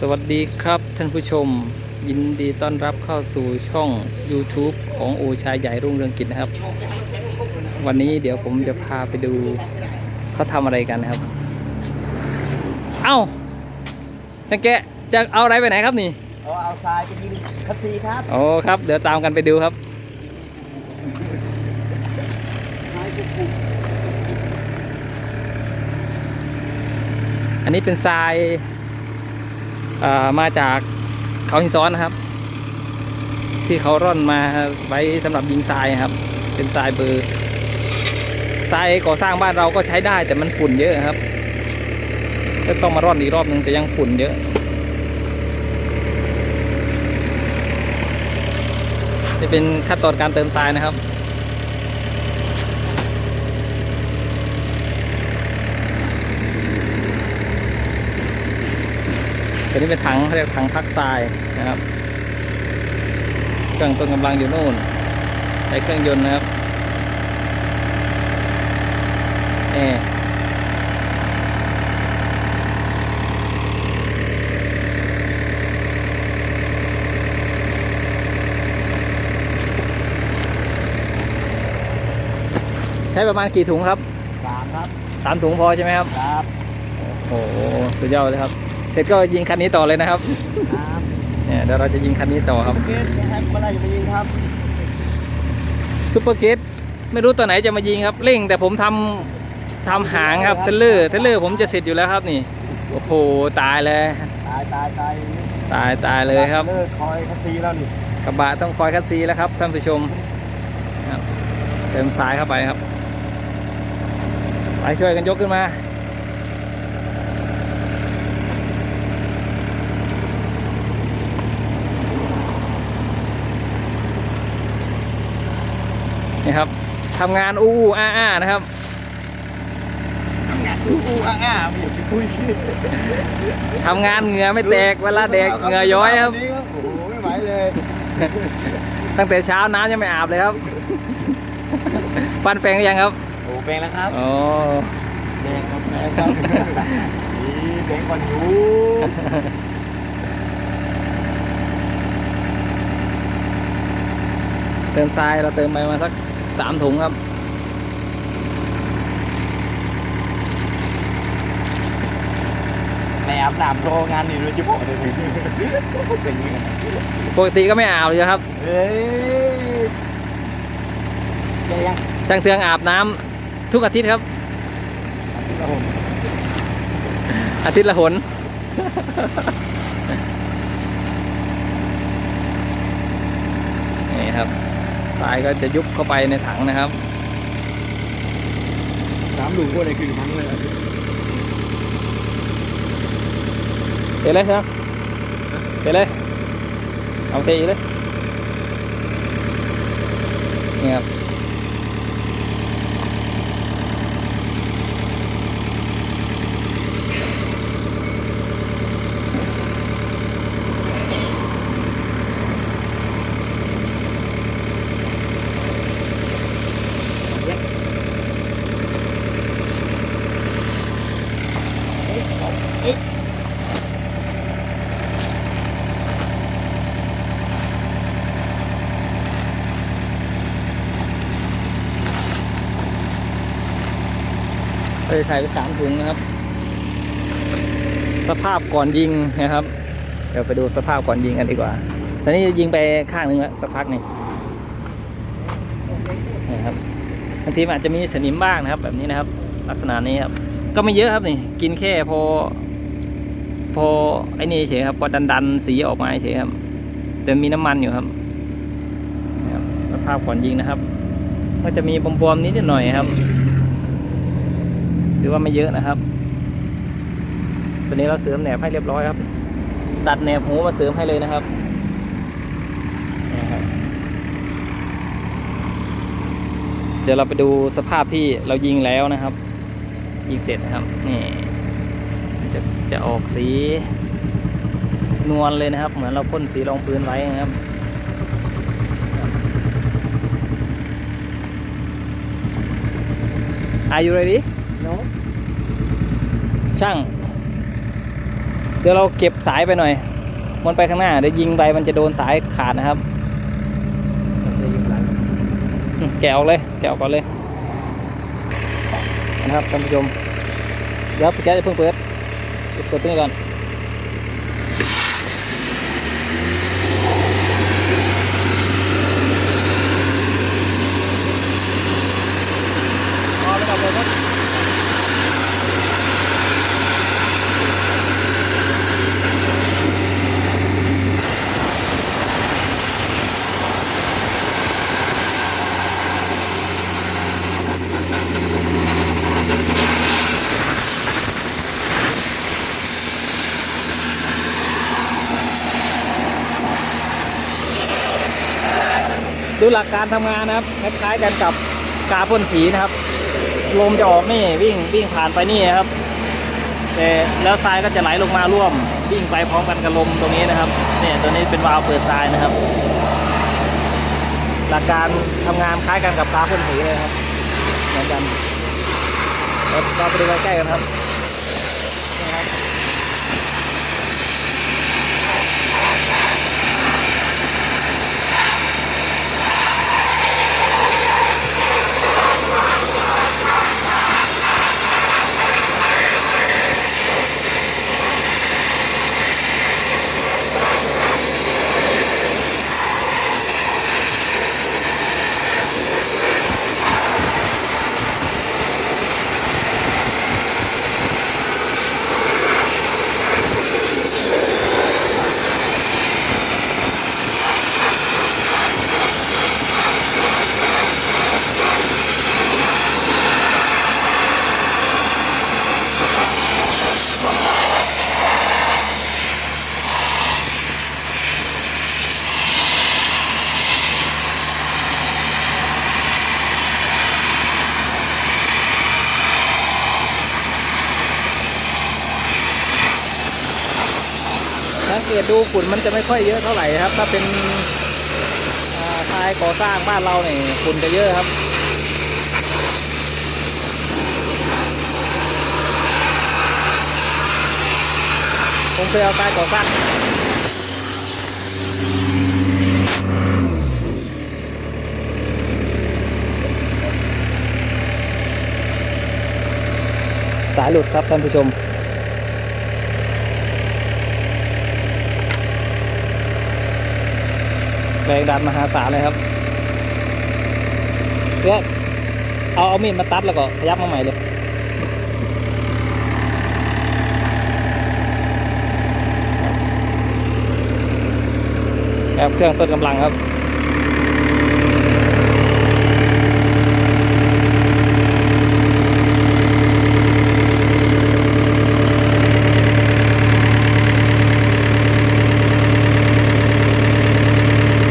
สวัสดีครับท่านผู้ชม ยินดีต้อนรับเข้าสู่ช่อง YouTube ของโอชายใหญ่รุ่งเรืองกิจนะครับ วันนี้เดี๋ยวผมจะพาไปดูเขาทำอะไรกันนะครับ เอ้าจังแกะจะเอาอะไรไปไหนครับนี่เอาเอาทรายไปยิงคัสซีครับโอ้ครับเดี๋ยวตามกันไปดูครับ ทรายปุกอันนี้เป็นทรายเอ่อ มาจากเขาหินซ้อนนะครับ ที่เขาร่อนมาไว้สำหรับยิงทรายครับ เป็นทรายเบอร์ทรายก่อสร้างบ้านเราก็ใช้ได้แต่มันฝุ่นเยอะครับก็ต้องมาร่อนอีกรอบหนึ่งแต่ยังฝุ่นเยอะจะเป็นขั้นตอนการเติมทรายนะครับ ตัวนี้เป็นถังเขาเรียกถังพักทรายนะครับ เครื่องต้นกำลังอยู่นู่นใช้เครื่องยนต์นะครับเอใช้ประมาณกี่ถุงครับๆสามครับสามถุงพอใช่ไหมครับ ครับ โอ้โห สุดยอดเลยครับเสร็จก็ยิงคันนี้ต่อเลยนะครับครับเนี่ยเดี๋ยวเราจะยิงคันนี้ต่อครับเกตนะครับเมื่อไหรจะไปยิงครับซุปเปอร์เกตไม่รู้ตัวไหนจะมายิงครับเร่ง แต่ผมทำทำหางครับเทเลอร์เทเลอร์ผมจะเสร็จอยู่แล้วครับนี่โอ้โหตายเลยตายตายตายตายตายเลยครับเลิกคอยคัสซีแล้วนี่กระบะต้องคอยคัดซีแล้วครับท่านผู้ชมครับเติมสายเข้าไปครับไปช่วยกันยกขึ้นมา นี่ครับทำงานอู้อู้อ้าอ้านะครับอู้อู้อ้าอ้าไม่อยากจะคุยทำงานเหงื่อไม่แตกเวลาแดกเหงื่อย้อยครับวันนี้โอ้โหไม่ไหวเลย ตั้งแต่เช้าน้ำยังไม่อาบเลยครับฟันแปรงหรือยังครับโอ้แบงแล้วครับอ๋อแบงครับแบงครับนี่แบงก่อนอยู่เติมทรายเราเติมไปประมาณสัก สามถุงครับในอาบน้ำโรงานนี่โดยเฉพาะเลยสิ่งนี้ปกติก็ไม่อาบเลยครับเอ้ยแกยังช่างเทืองอาบน้ำทุกอาทิตย์ครับ ครับผมอาทิตย์ละหน นี่ครับ ทรายก็จะยุบเข้าไปในถังนะครับน้ำหลูกว่าอะไรคือทั้งเลยเทเลยครับเทเลยเอาเทอีกเลยนี่ครับ ไปใส่ไปสามถุงนะครับ สภาพก่อนยิงนะครับ เดี๋ยวไปดูสภาพก่อนยิงกันดีกว่า ตอนนี้ยิงไปข้างหนึ่งแล้วสักพักหนึ่งนี่ครับบางทีอาจจะมีสนิมบ้างนะครับ แบบนี้นะครับ ลักษณะนี้ครับ ก็ไม่เยอะครับนี่ กินแค่พอ พอไอ้นี่เฉยครับพอดันดันสีออกมาเฉยครับ แต่มีน้ำมันอยู่ครับสภาพก่อนยิงนะครับ ก็จะมีบวมๆนิดหน่อยครับถือว่าไม่เยอะนะครับตัวนี้เราเสริมแหนบให้เรียบร้อยครับ ตัดแหนบหูมาเสริมให้เลยนะครับเดี๋ยวเราไปดูสภาพที่เรายิงแล้วนะครับ ยิงเสร็จนะครับนี่จะ จะออกสีนวลเลยนะครับ เหมือนเราพ่นสีรองพื้นไว้นะครับ Are you ready เนาะช่างดี๋ยวเราเก็บสายไปหน่อย มันไปข้างหน้า เดี๋ยวยิงไปมันจะโดนสายขาดนะครับจะยิงหลังอืมแกะออกเลย แกะออกก่อนเลย นะครับท่านผู้ชมเดี๋ยวพี่แกะจะเพิ่งเปิด เปิดตัวนี้ก่อน พอไม่ต้องเลยครับ ดูหลักการทำงานนะครับคล้ายๆกันกับกาพ่นสีนะครับ ลมจะออกนี่วิ่งวิ่งผ่านไปนี่ครับแต่แล้วทรายก็จะไหลลงมาร่วมวิ่งไปพร้อมกันกับลมตรงนี้นะครับเนี่ยตัวนี้เป็นวาล์วเปิดทรายนะครับ หลักการทำงานคล้ายกันกับกาพ่นสีเลยครับเหมือนกันเราไปดูใกล้ๆกันครับ เกตดูฝุ่นมันจะไม่ค่อยเยอะเท่าไหร่ครับ ถ้าเป็นทรายก่อสร้างบ้านเราเนี่ยฝุ่นจะเยอะครับผมเคยเอาทรายก่อสร้างสายหลุดครับท่านผู้ชม แรงดันมหาศาลเลยครับเพื่อเอาเอามีดมาตัดแล้วก็ยับมาใหม่เลยแอบเครื่องต้นกำลังครับ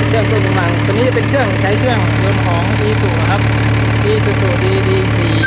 เครื่องต้นกำลังตัวนี้เป็นเค รื่องใช้เครื่องยนต์ของดีสุนะครับดีสุดีดีสี่